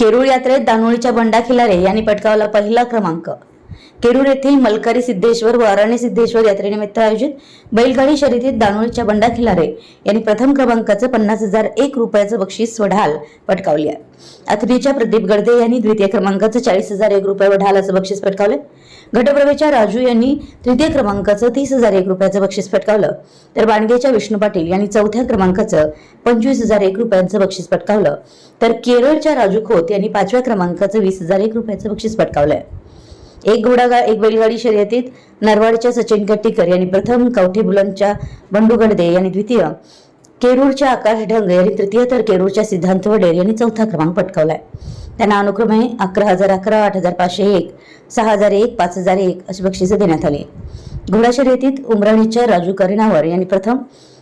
केरूळ यात्रेत दानोळीच्या बंडा खिलारे यांनी पटकावला पहिला क्रमांक. केरूर येथील मलकारी सिद्धेश्वर व अरण्य सिद्धेश्वर यात्रेनिमित्त आयोजित बैलगाडी शर्यतीत दानोळीच्या बंडा खिलारे यांनी प्रथम क्रमांकाचं पन्नास हजार एक रुपयाचं बक्षीस व ढाल पटकावली आहे. अथनीच्या प्रदीप गडदे यांनी द्वितीय क्रमांकाचं चाळीस हजार एक रुपये व ढालाचं बक्षीस पटकावलं. घटप्रवेच्या राजू यांनी तृतीय क्रमांकाचं तीस हजार एक रुपयाचं बक्षीस पटकावलं. तर बाणगेच्या विष्णू पाटील यांनी चौथ्या क्रमांकाचं पंचवीस हजार एक रुपयांचं बक्षीस पटकावलं. तर केरळच्या राजू खोत यांनी पाचव्या क्रमांकाचं वीस हजार एक रुपयाचं बक्षीस पटकावलंय. एक घोडागा एक बैलगाडी शर्यतीत नरवाडच्या सचिन कट्टीकर यांनी प्रथम कवठी बुलंदच्या बंडू गडदे यांनी द्वितीय केरूरच्या आकाश ढंग यांनी तृतीय तर केरूरच्या सिद्धांत वडेर यांनी चौथा क्रमांक पटकावलाय. त्यांना अनुक्रमे अकरा हजार अकरा आठ हजार पाचशे एक सहा हजार एक पाच हजार एक अशी बक्षिसं देण्यात आली. घोडा शर्यतीत उमराणीच्या राजू करिणावर यांनी प्रथम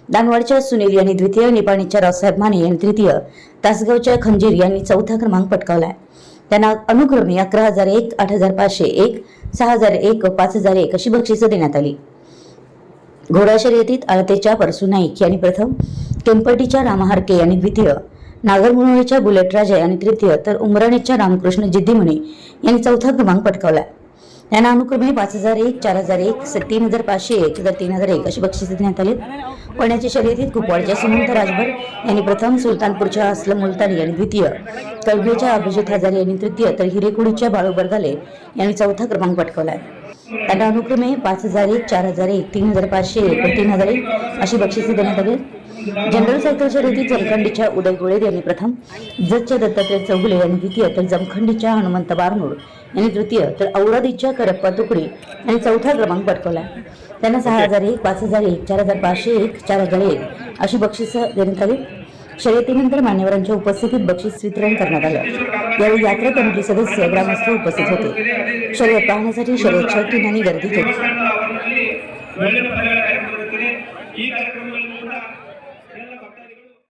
दानवाडच्या सुनील यांनी द्वितीय निपाणीच्या रावसाहेब माने यांनी तृतीय तासगावच्या खंजीर यांनी चौथा क्रमांक पटकावलाय. त्यांना अनुक्रमे अकरा हजार एक आठ हजार पाचशे एक सहा हजार एक पाच हजार एक अशी बक्षिसं देण्यात आली. घोडा शर्यतीत आळतेच्या परसू नाईक यांनी प्रथम केंपटीच्या रामहारके यांनी द्वितीय नागरमुनोळीच्या बुलेट राजा यांनी तृतीय तर उमराणीच्या रामकृष्ण जिद्दीमणी यांनी चौथा क्रमांक पटकावला. त्यांना अनुक्रमे पाच हजार एक चार हजार एक तीन हजार पाचशे एक तर तीन हजार एक अशी बक्षिसे देण्यात आली. पण्याच्या शर्यतीत कुपवाडच्या सुमंत राजभर यांनी प्रथम सुलतानपूरच्या असलम मुलतानी यांनी द्वितीय कलबेच्या अभिजित हजारे यांनी तृतीय तर हिरेकुडीच्या बाळू बरगाले यांनी चौथा क्रमांक पटकवलाय. त्यांना अनुक्रमे पाच हजार एक चार हजार एक तीन हजार पाचशे एक तीन हजार एक अशी बक्षिसे देण्यात आली. जनरल सायकल शर्यतीत जमखंडीच्या उदय गोळे यांनी प्रथम जतच्या दत्तात्रय चौगुले यांनी द्वितीय तर जमखंडीच्या हनुमंत बारनूर यांनी तृतीय तर औरादीच्या करप्पा तुकडी यांनी चौथा क्रमांक पटकावला त्यांना सहा हजार एक पाच हजार एक चार हजार पाचशे एक चार हजार एक अशी बक्षिसं देण्यात आली शर्यतीनंतर मान्यवरांच्या उपस्थितीत बक्षीस वितरण करण्यात आलं यावेळी यात्रा कमिटी सदस्य ग्रामस्थ उपस्थित होते शर्यत पाहण्यासाठी शर्यतच्या ठिकाणी गर्दी केली